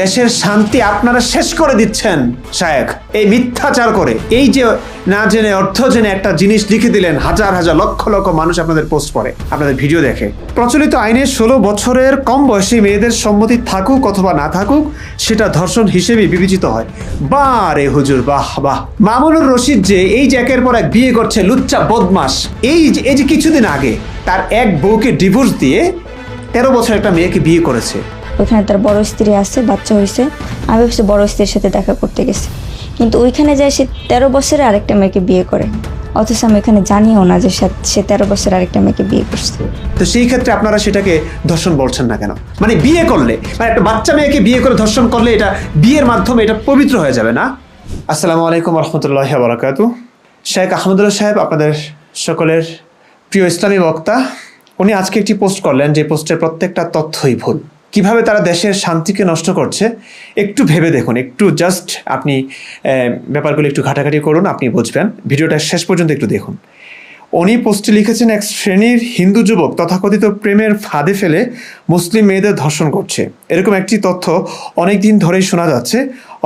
দেশের শান্তি আপনারা শেষ করে দিচ্ছেন শায়েক এই মিথ্যাচার করে। এই যে না জেনে, অর্থ জেনে একটা জিনিস লিখে দিলেন, হাজার হাজার, লক্ষ লক্ষ মানুষ আপনাদের পোস্ট করে আপনাদের ভিডিও দেখে। প্রচলিত আইনে ষোলো বছরের কম বয়সী মেয়েদের সম্মতি থাকুক অথবা না থাকুক, সেটা ধর্ষণ হিসেবে বিবেচিত হয়। বাহ রে হুজুর, বাহ বাহ। মামুনুর রশিদ যে এই যে একের পর এক বিয়ে করছে, লুচ্চা বদমাস। এই এই যে কিছুদিন আগে, তার এক বউকে ডিভোর্স দিয়ে তেরো বছর একটা মেয়েকে বিয়ে করেছে। ওইখানে তার বড় স্ত্রী আছে বাচ্চা হয়েছে। আমি ভাবছি বড় স্ত্রীর সাথে দেখা করতে গেছে। কিন্তু ওইখানে যায় সে তেরো বছরে আরেকটা মেয়েকে বিয়ে করে। অথচ আমি এখানে জানিও না যে সে- সে তেরো বছরে আরেকটা মেয়েকে বিয়ে করছে। তো সেই ক্ষেত্রে আপনারা সেটাকে ধর্ষণ বলছেন না কেন? মানে বিয়ে করলে মানে একটা বাচ্চা মেয়েকে বিয়ে করে ধর্ষণ করলে এটা বিয়ের মাধ্যমে এটা পবিত্র হয়ে যাবে না? আসসালামু আলাইকুম রহমতুল্লাহ বারাকাতু। শেখ আহমদুল্লাহ সাহেব আপনাদের সকলের প্রিয় ইসলামী বক্তা উনি আজকে একটি পোস্ট করলেন যে পোস্টের প্রত্যেকটা তথ্যই ভুল। কীভাবে তারা দেশের শান্তিকে নষ্ট করছে, একটু ভেবে দেখুন। একটু জাস্ট আপনি ব্যাপারগুলো একটু ঘাটাঘাটি করুন, আপনি বুঝবেন। ভিডিওটা শেষ পর্যন্ত একটু দেখুন। উনি পোস্টে লিখেছেন, এক শ্রেণির হিন্দু যুবক তথাকথিত প্রেমের ফাঁদে ফেলে মুসলিম মেয়েদের ধর্ষণ করছে। এরকম একটি তথ্য অনেক দিন ধরেই শোনা যাচ্ছে,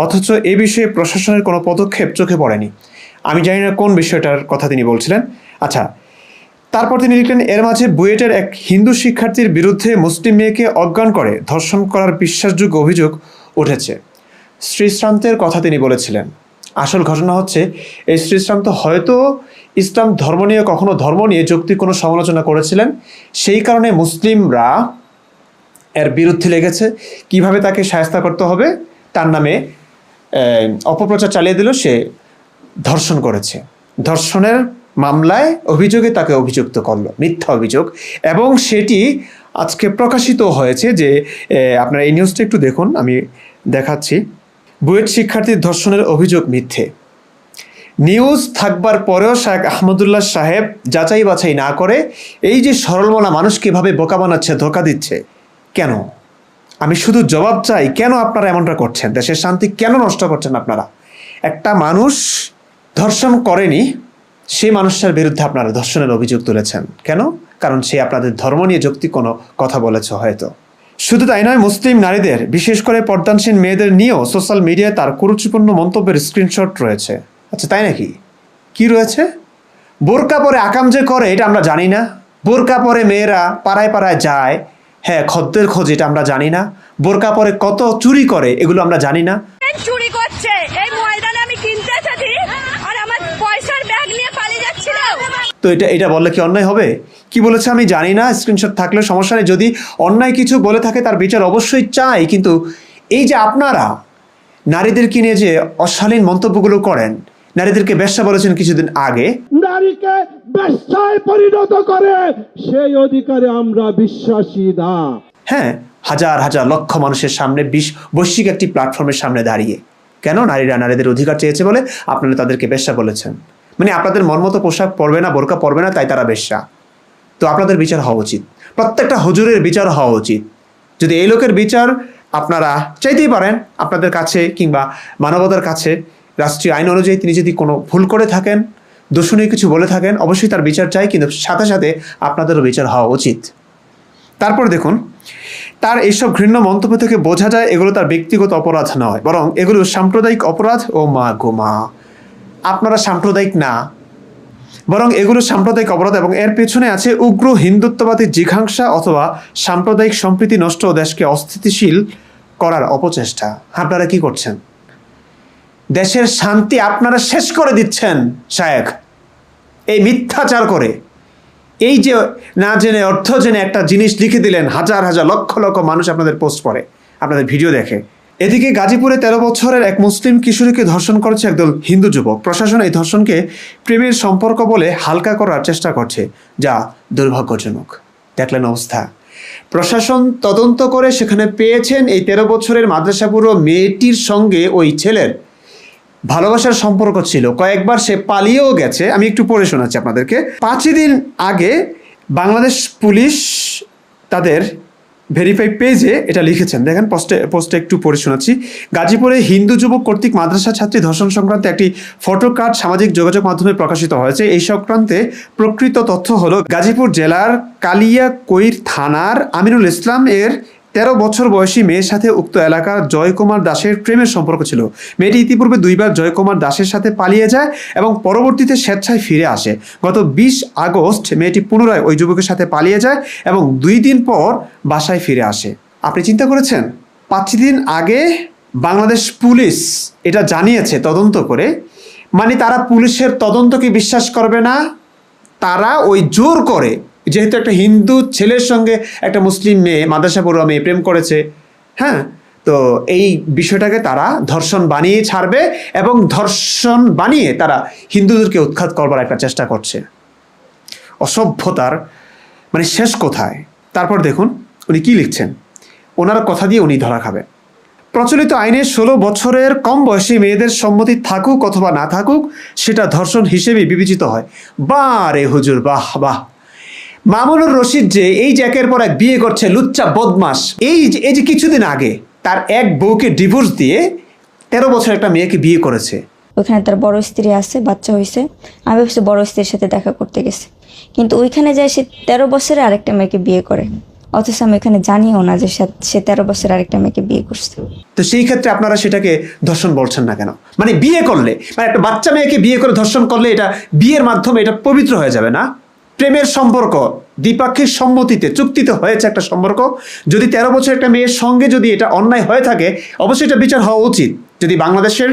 অথচ এ বিষয়ে প্রশাসনের কোনো পদক্ষেপ চোখে পড়েনি। আমি জানি না কোন বিষয়টার কথা তিনি বলছিলেন। আচ্ছা তারপর তিনি লিখলেন, এর মাঝে বুয়েটের এক হিন্দু শিক্ষার্থীর বিরুদ্ধে মুসলিম মেয়েকে অজ্ঞান করে ধর্ষণ করার বিশ্বাসযোগ্য অভিযোগ উঠেছে। শ্রীশ্রান্তের কথা তিনি বলেছিলেন। আসল ঘটনা হচ্ছে, এই শ্রীশ্রান্ত হয়তো ইসলাম ধর্ম নিয়ে কখনো ধর্ম নিয়ে যৌক্তিক কোনো সমালোচনা করেছিলেন। সেই কারণে মুসলিমরা এর বিরুদ্ধে লেগেছে। কীভাবে তাকে সায়স্তা করতে হবে, তার নামে অপপ্রচার চালিয়ে দিল, সে ধর্ষণ করেছে। ধর্ষণের মামলায় অভিযোগে তাকে অভিযুক্ত করল, মিথ্যা অভিযোগ। এবং সেটি আজকে প্রকাশিত হয়েছে যে আপনারা এই নিউজটা একটু দেখুন, আমি দেখাচ্ছি। বুয়েট শিক্ষার্থীর ধর্ষণের অভিযোগ মিথ্যে। নিউজ থাকবার পরেও শাহেখ আহমদুল্লাহ সাহেব যাচাই বাছাই না করে এই যে সরলমনা মানুষ কীভাবে বোকা বানাচ্ছে, ধোকা দিচ্ছে, কেন? আমি শুধু জবাব চাই, কেন আপনারা এমনটা করছেন? দেশের শান্তি কেন নষ্ট করছেন আপনারা? একটা মানুষ ধর্ষণ করেনি সেই মানুষটার বিরুদ্ধে আপনারা ধর্ষণের অভিযোগ তুলেছেন। কেন? কারণ সে আপনাদের ধর্ম নিয়ে যৌক্তিক কোনো কথা বলেছে হয়তো। শুধু তাই নয়, মুসলিম নারীদের, বিশেষ করে পর্দানসীন মেয়েদের নিয়েও সোশ্যাল মিডিয়ায় তার কুরুচিপূর্ণ মন্তব্যের স্ক্রিনশট রয়েছে। আচ্ছা তাই নাকি? কি রয়েছে? বোরকা পরে আকাম যে করে, এটা আমরা জানি না। বোরকা পরে মেয়েরা পাড়ায় পাড়ায় যায়। হ্যাঁ খদ্দের খোঁজ, এটা আমরা জানি না। বোরকা পরে কত চুরি করে, এগুলো আমরা জানি না। চুরি করছে এই ময়দানে আমি কিনতে এসেছি আর আমার পয়সার ব্যাগ নিয়ে পালিয়ে যাচ্ছিল তো এটা এটা বললে কি অন্যায় হবে? কি বলেছে আমি জানি না স্ক্রিনশট থাকলে সমস্যা নেই। যদি অন্যায় কিছু বলে থাকে তার বিচার অবশ্যই চাই। কিন্তু এই যে আপনারা নারীদেরকে নিয়ে যে অশালীন মন্তব্যগুলো করেন নারীদেরকে ব্যবসা বলেছেন কিছুদিন আগে। নারীকে বেশ্যায় পরিণত করে সেই অধিকারে আমরা বিশ্বাসী না। হ্যাঁ হাজার হাজার লক্ষ মানুষের সামনে বিশ বৈশ্বিক একটি প্ল্যাটফর্মের সামনে দাঁড়িয়ে। কেন নারীরা নারীদের অধিকার চেয়েছে বলে আপনারা তাদেরকে বেশ্যা বলেছেন? মানে আপনাদের মনমতো পোশাক পরবে না, বোরকা পরবে না, তাই তারা বেশ্যা। তো আপনাদের বিচার হওয়া উচিত। প্রত্যেকটা হুজুরের বিচার হওয়া উচিত। যদি এই লোকের বিচার আপনারা চাইতেই পারেন, আপনাদের কাছে কিংবা মানবতার কাছে, রাষ্ট্রীয় আইন অনুযায়ী তিনি যদি কোনো ভুল করে থাকেন, দূষণীয় কিছু বলে থাকেন, অবশ্যই তার বিচার চাই, কিন্তু সাথে সাথে আপনাদেরও বিচার হওয়া উচিত। তারপর দেখুন, তার এইসব ঘৃণ্য মন্তব্য থেকে বোঝা যায়, এগুলো তার ব্যক্তিগত অপরাধ নয়, বরং এগুলো সাম্প্রদায়িক অপরাধ ও মা গো মা আপনারা সাম্প্রদায়িক না, বরং এগুলো সাম্প্রদায়িক অপরাধ এবং এর পেছনে আছে উগ্র হিন্দুত্ববাদী জিঘাংসা অথবা সাম্প্রদায়িক সম্প্রীতি নষ্ট দেশকে অস্থিতিশীল করার অপচেষ্টা। আপনারা কি করছেন? দেশের শান্তি আপনারা শেষ করে দিচ্ছেন শায়েক এই মিথ্যাচার করে। এই যে না জেনে, অর্থ জেনে একটা জিনিস লিখে দিলেন হাজার হাজার লক্ষ লক্ষ মানুষ আপনাদের পোস্ট করে, আপনাদের ভিডিও দেখে। এদিকে গাজীপুরে তেরো বছরের এক মুসলিম কিশোরীকে ধর্ষণ করেছে একদল হিন্দু যুবক। প্রশাসন এই ধর্ষণকে প্রেমের সম্পর্ক বলে হালকা করার চেষ্টা করছে, যা দুর্ভাগ্যজনক। দেখলেন অবস্থা। প্রশাসন তদন্ত করে সেখানে পেয়েছেন এই তেরো বছরের মাদ্রাসাপুরো মেয়েটির সঙ্গে ওই ছেলের। ভালোবাসার সম্পর্ক ছিল। কয়েকবার সে পালিয়েও গেছে। আমি একটু পড়ে শোনাচ্ছি আপনাদেরকে। পাঁচই দিন আগে বাংলাদেশ পুলিশ তাদের ভেরিফাই পেজে এটা লিখেছেন। দেখেন পোস্টে পোস্টে একটু পড়ে শোনাচ্ছি। গাজীপুরে হিন্দু যুবক কর্তৃক মাদ্রাসা ছাত্রী ধর্ষণ সংক্রান্ত একটি ফটো কার্ড সামাজিক যোগাযোগ মাধ্যমে প্রকাশিত হয়েছে। এই সংক্রান্তে প্রকৃত তথ্য হলো গাজীপুর জেলার কালিয়া কৈর থানার আমিনুল ইসলাম এর তেরো বছর বয়সী মেয়ের সাথে উক্ত এলাকার জয়কুমার দাসের প্রেমের সম্পর্ক ছিল। মেয়েটি ইতিপূর্বে দুইবার জয়কুমার দাসের সাথে পালিয়ে যায় এবং পরবর্তীতে স্বেচ্ছায় ফিরে আসে। গত বিশ আগস্ট মেয়েটি পুনরায় ওই যুবকের সাথে পালিয়ে যায় এবং দুই দিন পর বাসায় ফিরে আসে। আপনি চিন্তা করেছেন, পাঁচ দিন আগে বাংলাদেশ পুলিশ এটা জানিয়েছে তদন্ত করে। মানে তারা পুলিশের তদন্তকে বিশ্বাস করবে না, তারা ওই জোর করে যেহেতু একটা হিন্দু ছেলের সঙ্গে একটা মুসলিম মেয়ে মাদ্রাসা পড়ুয়া মেয়ে প্রেম করেছে হ্যাঁ? তো এই বিষয়টাকে তারা ধর্ষণ বানিয়ে ছাড়বে এবং ধর্ষণ বানিয়ে তারা হিন্দুদেরকে উৎখাত করবার একটা চেষ্টা করছে। অসভ্যতার মানে শেষ কোথায়? তারপর দেখুন উনি কি লিখছেন। ওনার কথা দিয়ে উনি ধরা খাবে। প্রচলিত আইনে ষোলো বছরের কম বয়সী মেয়েদের সম্মতি থাকুক অথবা না থাকুক, সেটা ধর্ষণ হিসেবে বিবেচিত হয়। বাহ রে হুজুর, বাহ বাহ। মামুনুর রশিদ যে এই যে একের পর এক বিয়ে করছে লুচ্চা বদমাস এই যে এই যে কিছুদিন আগে তার এক বউকে ডিভোর্স দিয়ে তেরো বছর একটা মেয়েকে বিয়ে করেছে। ওইখানে তার বড় স্ত্রী আছে বাচ্চা হয়েছে। আমি ভাবছি বড় স্ত্রীর সাথে দেখা করতে গেছে। কিন্তু ওইখানে যায় সে তেরো বছরে আরেকটা মেয়েকে বিয়ে করে। অথচ আমি এখানে জানিও না যে সে- সে তেরো বছরে আরেকটা মেয়েকে বিয়ে করছে। তো সেই ক্ষেত্রে আপনারা সেটাকে ধর্ষণ বলছেন না কেন? মানে বিয়ে করলে মানে একটা বাচ্চা মেয়েকে বিয়ে করে ধর্ষণ করলে এটা বিয়ের মাধ্যমে এটা পবিত্র হয়ে যাবে না? প্রেমের সম্পর্ক, দ্বিপাক্ষিক সম্মতিতে চুক্তিতে হয়েছে একটা সম্পর্ক। যদি তেরো বছর একটা মেয়ের সঙ্গে যদি এটা অন্যায় হয়ে থাকে, অবশ্যই এটা বিচার হওয়া উচিত। যদি বাংলাদেশের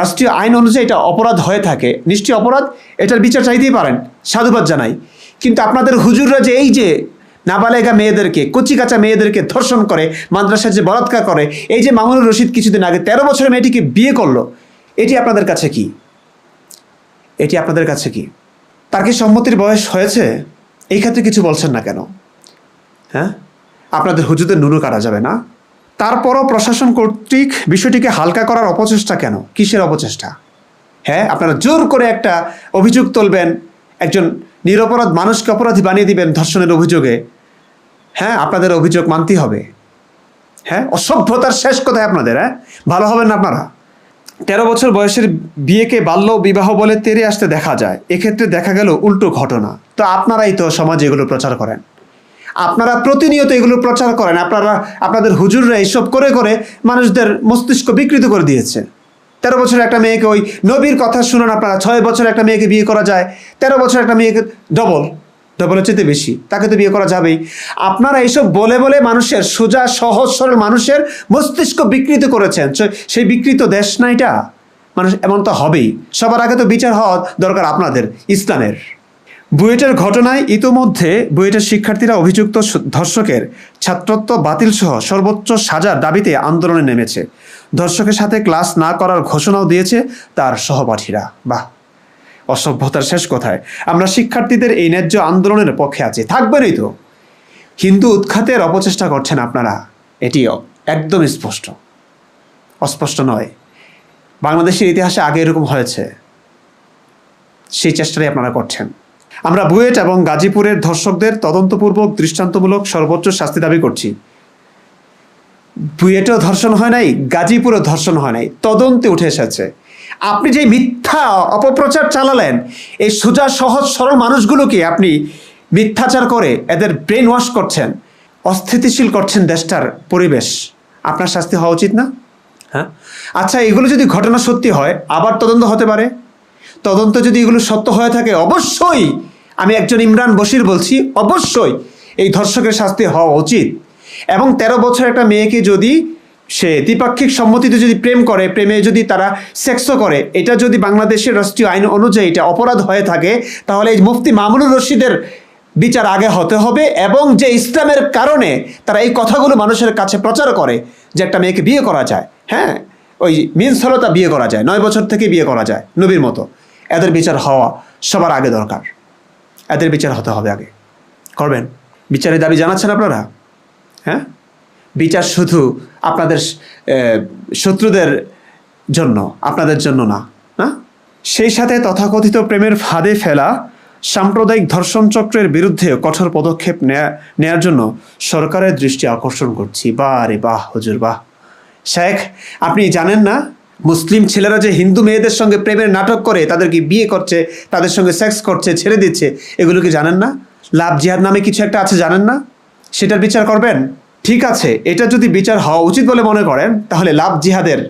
রাষ্ট্রীয় আইন অনুযায়ী এটা অপরাধ হয়ে থাকে, নিশ্চয়ই অপরাধ, এটার বিচার চাইতেই পারেন, সাধুবাদ জানাই। কিন্তু আপনাদের হুজুররা যে এই যে নাবালেগা মেয়েদেরকে কচি কাঁচা মেয়েদেরকে ধর্ষণ করে মাদ্রাসায় যে বলাৎকার করে, এই যে মামুনুর রশিদ কিছুদিন আগে তেরো বছরের মেয়েটিকে বিয়ে করল, এটি আপনাদের কাছে কি? এটি আপনাদের কাছে কি? তার কি সম্মতির বয়স হয়েছে? এই ক্ষেত্রে কিছু বলছেন না কেন? হ্যাঁ? আপনাদের হুজুদের নুনু কাটা যাবে না? তারপরও প্রশাসন কর্তৃক বিষয়টিকে হালকা করার অপচেষ্টা কেন? কিসের অপচেষ্টা? হ্যাঁ আপনারা জোর করে একটা অভিযোগ তুলবেন, একজন নিরপরাধ মানুষকে অপরাধী বানিয়ে দিবেন ধর্ষণের অভিযোগে। হ্যাঁ আপনাদের অভিযোগ মানতেই হবে। হ্যাঁ অসভ্যতার শেষ কোথায় আপনাদের হ্যাঁ? ভালো হবেন না আপনারা? তেরো বছর বয়সের বিয়েকে বাল্য বিবাহ বলে তেরে আসতে দেখা যায়। এক্ষেত্রে দেখা গেল উল্টো ঘটনা। তো আপনারাই তো সমাজে এগুলো প্রচার করেন। আপনারা প্রতিনিয়ত এগুলো প্রচার করেন। আপনারা, আপনাদের হুজুররা এইসব করে করে মানুষদের মস্তিষ্ক বিকৃত করে দিয়েছে। তেরো বছর একটা মেয়েকে ওই নবীর কথা শুনুন আপনারা। ছয় বছর একটা মেয়েকে বিয়ে করা যায়। তেরো বছর একটা মেয়েকে ডবল ডবলের চেয়ে বেশি, তাকে তো বিয়ে করা যাবেই। আপনারা এইসব বলে বলে মানুষের সোজা, সহজ, সরল মানুষের মস্তিষ্ক বিকৃত করেছেন। সেই বিকৃত দেশ না এটা? মানুষ এমন তো হবেই। সবার আগে তো বিচার হওয়া দরকার আপনাদের, ইসলামের। বুয়েটের ঘটনায় ইতোমধ্যে বুয়েটের শিক্ষার্থীরা অভিযুক্ত ধর্ষকের ছাত্রত্ব বাতিল সহ সর্বোচ্চ সাজার দাবিতে আন্দোলনে নেমেছে। ধর্ষকের সাথে ক্লাস না করার ঘোষণাও দিয়েছে তার সহপাঠীরা। বাহ! অসভ্যতার শেষ কথায়। আমরা শিক্ষার্থীদের এই ন্যায্য আন্দোলনের পক্ষে আছি। থাকবেনই তো। হিন্দু উৎখাতের অপচেষ্টা করছেন আপনারা। এটিও একদম স্পষ্ট। অস্পষ্ট নয়। বাংলাদেশের ইতিহাসে আগে এরকম হয়েছে। সেই চেষ্টাটাই আপনারা করছেন। আমরা বুয়েট এবং গাজীপুরের ধর্ষকদের তদন্তপূর্বক দৃষ্টান্তমূলক সর্বোচ্চ শাস্তি দাবি করছি। বুয়েটেও ধর্ষণ হয় নাই, গাজীপুরেও ধর্ষণ হয় নাই। তদন্তে উঠে এসেছে। আপনি যে মিথ্যা অপপ্রচার চালালেন এই সোজা সহজ সরল মানুষগুলোকে আপনি মিথ্যাচার করে এদের ব্রেন ওয়াশ করছেন অস্থিতিশীল করছেন দেশটার পরিবেশ। আপনার শাস্তি হওয়া উচিত না? হ্যাঁ। আচ্ছা এগুলো যদি ঘটনা সত্যি হয় আবার তদন্ত হতে পারে। তদন্ত যদি এগুলো সত্য হয়ে থাকে অবশ্যই আমি একজন ইমরান বশির বলছি অবশ্যই এই ধর্ষকের শাস্তি হওয়া উচিত। এবং তেরো বছর একটা মেয়েকে যদি সে দ্বিপাক্ষিক সম্মতিতে যদি প্রেম করে, প্রেমে যদি তারা সেক্সও করে, এটা যদি বাংলাদেশের রাষ্ট্রীয় আইন অনুযায়ী এটা অপরাধ হয়ে থাকে, তাহলে এই মুফতি মামুনুর রশিদের বিচার আগে হতে হবে এবং যে ইসলামের কারণে তারা এই কথাগুলো মানুষের কাছে প্রচার করে, যে একটা মেয়েকে বিয়ে করা যায় হ্যাঁ? ওই মিনসলতা বিয়ে করা যায়, নয় বছর থেকে বিয়ে করা যায়, নবীর মতো। এদের বিচার হওয়া সবার আগে দরকার। এদের বিচার হতে হবে আগে। করবেন? বিচারের দাবি জানাচ্ছেন আপনারা? হ্যাঁ? বিচার শুধু আপনাদের শত্রুদের জন্য, আপনাদের জন্য না না? সেই সাথে তথাকথিত প্রেমের ফাঁদে ফেলা, সাম্প্রদায়িক ধর্ষণ চক্রের বিরুদ্ধে কঠোর পদক্ষেপ নেয়া, নেয়ার জন্য সরকারের দৃষ্টি আকর্ষণ করছি। বাহ রে বাহ, হজুর বাহ। শেখ আপনি জানেন না, মুসলিম ছেলেরা যে হিন্দু মেয়েদের সঙ্গে প্রেমের নাটক করে, তাদেরকে বিয়ে করছে, তাদের সঙ্গে সেক্স করছে, ছেড়ে দিচ্ছে, এগুলো কি জানেন না? লাভ জিহাদ নামে কিছু একটা আছে, জানেন না? সেটার বিচার করবেন? ঠিক আছে, এটা যদি বিচার হওয়া উচিত বলে মনে করেন, তাহলে লাভ জিহাদের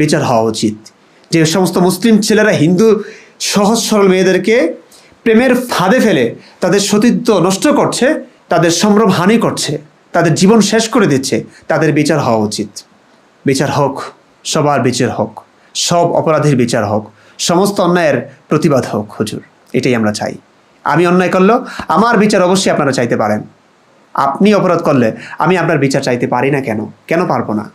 বিচার হওয়া উচিত। যে সমস্ত মুসলিম ছেলেরা হিন্দু সহজ সরল মেয়েদেরকে প্রেমের ফাঁদে ফেলে তাদের সতীত্ব নষ্ট করছে, তাদের সম্ভ্রম হানি করছে, তাদের জীবন শেষ করে দিচ্ছে, তাদের বিচার হওয়া উচিত। বিচার হোক, সবার বিচার হোক, সব অপরাধীর বিচার হোক, সমস্ত অন্যায়ের প্রতিবাদ হোক, হুজুর, এটাই আমরা চাই। আমি অন্যায় করলেও আমার বিচার অবশ্যই আপনারা চাইতে পারেন। আপনি অপরাধ করলে আমি আপনার বিচার চাইতে পারি না কেন? কেন পারব না?